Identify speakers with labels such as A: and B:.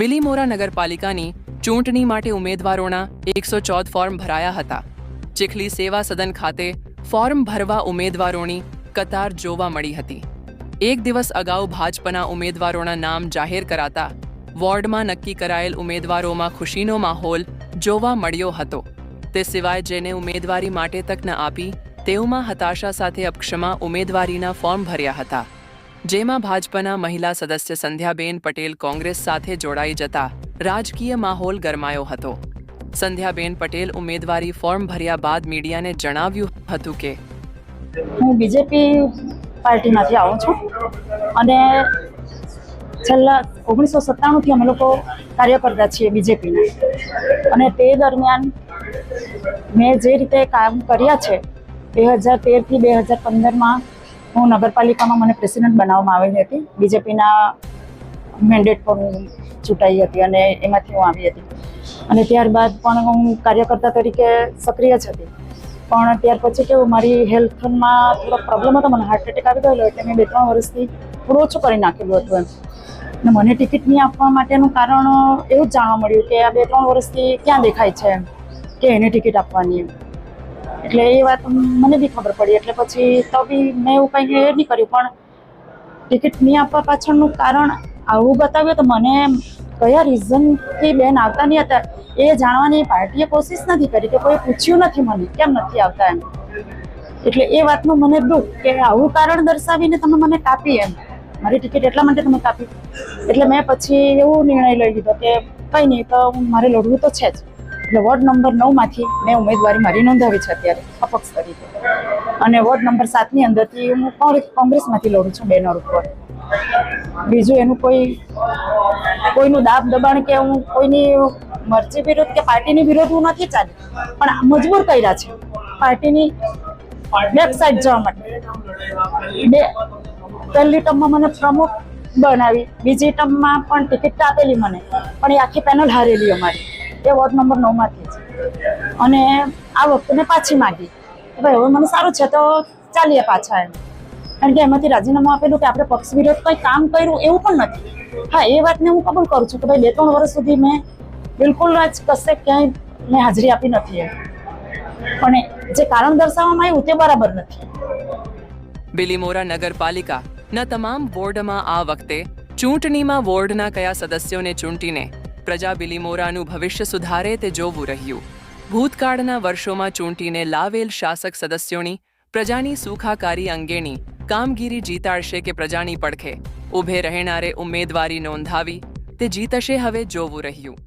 A: બિલીમોરા નગરપાલિકાની ચૂંટણી માટે ઉમેદવારોના એકસો ચૌદ ફોર્મ ભરાયા હતા. ચીખલી સેવા સદન ખાતે ફોર્મ ભરવા ઉમેદવારોની કતાર જોવા મળી હતી. એક દિવસ અગાઉ ભાજપના ઉમેદવારોના નામ જાહેર કરાતા વોર્ડમાં નક્કી કરાયેલ ઉમેદવારોમાં ખુશીનો માહોલ જોવા મળ્યો હતો. તે સિવાય જેને ઉમેદવારી માટે તક ન આપી, તેઓમાં હતાશા સાથે અપક્ષમા ઉમેદવારીના ફોર્મ ભર્યા હતા. જેમાં ભાજપના મહિલા સદસ્ય સંધ્યાબેન પટેલ કોંગ્રેસ સાથે જોડાઈ જતા રાજકીય માહોલ ગરમાયો હતો. સંધ્યાબેન પટેલ ઉમેદવારી ફોર્મ ભર્યા બાદ મીડિયાને જણાવ્યું હતું કે,
B: હું બીજેપી પાર્ટીમાંથી આવું છું અને છેલ્લા ઓગણીસો સત્તાણુંથી અમે લોકો કાર્ય કરતા છીએ બીજેપીના. અને તે દરમિયાન મેં જે રીતે કામ કર્યા છે, બે હજાર તેરથી બે હજાર પંદરમાં હું નગરપાલિકામાં મને પ્રેસિડેન્ટ બનાવવામાં આવેલી હતી. બીજેપીના મેન્ડેટ પર ચૂંટાઈ હતી અને એમાંથી હું આવી હતી. અને ત્યારબાદ પણ હું કાર્યકર્તા તરીકે સક્રિય જ હતી. પણ ત્યાર પછી કેવું, મારી હેલ્થમાં થોડો પ્રોબ્લેમ હતો, મને હાર્ટ એટેક આવી ગયેલો એટલે મેં બે ત્રણ વર્ષથી થોડું ઓછું કરી નાખેલું હતું એમ. અને મને ટિકિટ નહીં આપવા માટેનું કારણ એવું જ જાણવા મળ્યું કે આ બે ત્રણ વર્ષથી ક્યાં દેખાય છે એમ, કે એને ટિકિટ આપવાની એમ. એટલે એ વાત મને બી ખબર પડી. એટલે પછી તો બી મેં એવું કંઈ એ નહીં કર્યું, પણ ટિકિટ નહીં આપવા પાછળનું કારણ આવું બતાવ્યું તો મને કયા રીઝનથી બેન આવતા નહીં હતા, એ જાણવાની પાર્ટીએ કોશિશ નથી કરી કે કોઈ પૂછ્યું નથી મને, કેમ નથી આવતા એમ. એટલે એ વાતનું મને દુઃખ કે આવું કારણ દર્શાવીને તમે મને કાપી એમ. મારી ટિકિટ એટલા માટે તમે કાપી. એટલે મેં પછી એવો નિર્ણય લઈ લીધો કે કંઈ નહીં, તો મારે લડવું તો છે જ. એટલે વોર્ડ નંબર નવમાંથી મેં ઉમેદવારી મારી નોંધાવી છે અત્યારે, અપક્ષ તરીકે. અને વોર્ડ નંબર સાતની અંદરથી હું કોંગ્રેસ- કોંગ્રેસમાંથી લડું છું બેનર ઉપર. બીજું એનું કોઈ, કોઈનું દાબ દબાણ કે હું કોઈની મરજી વિરુદ્ધ કે પાર્ટીની વિરુદ્ધ હું નથી ચાલી. પણ મજબૂર કર્યા છે પાર્ટીની વેબસાઇટ જવા માટે. બે, પહેલી ટર્મમાં મને પ્રમુખ બનાવી, બીજી ટર્મમાં પણ ટિકિટ આપેલી મને. પણ એ આખી પેનલ હારેલી અમારી. એ વોર્ડ નંબર નવમાંથી જ અને આ વખતે મેં પાછી માગી. ભાઈ, હવે મને સારું છે, તો ચાલીએ પાછા એમ. કારણ કે એમાંથી રાજીનામું આપેલું કે આપણે પક્ષ વિરોધ કંઈ કામ કર્યું એવું પણ નથી. હા, એ વાતને હું કબૂલ કરું છું કે ભાઈ બે ત્રણ વર્ષ સુધી મેં બિલકુલ જ કશે ક્યાંય મેં હાજરી આપી નથી એમ. પણ જે કારણ દર્શાવવામાં આવ્યું તે બરાબર નથી.
A: બિલીમોરા નગરપાલિકા, ના તમામ વોર્ડમાં આ વખતે ચૂંટણીમાં વોર્ડના કયા સદસ્યોને ચૂંટીને પ્રજા બિલીમોરાનું ભવિષ્ય સુધારે તે જોવું રહ્યું. ભૂતકાળના વર્ષોમાં ચૂંટીને લાવેલ શાસક સદસ્યોની, પ્રજાની સુખાકારી અંગેની કામગીરી જીતાડશે કે પ્રજાની પડખે? ઊભે રહેનારે ઉમેદવારી નોંધાવી, તે જીતશે હવે જોવું રહ્યું.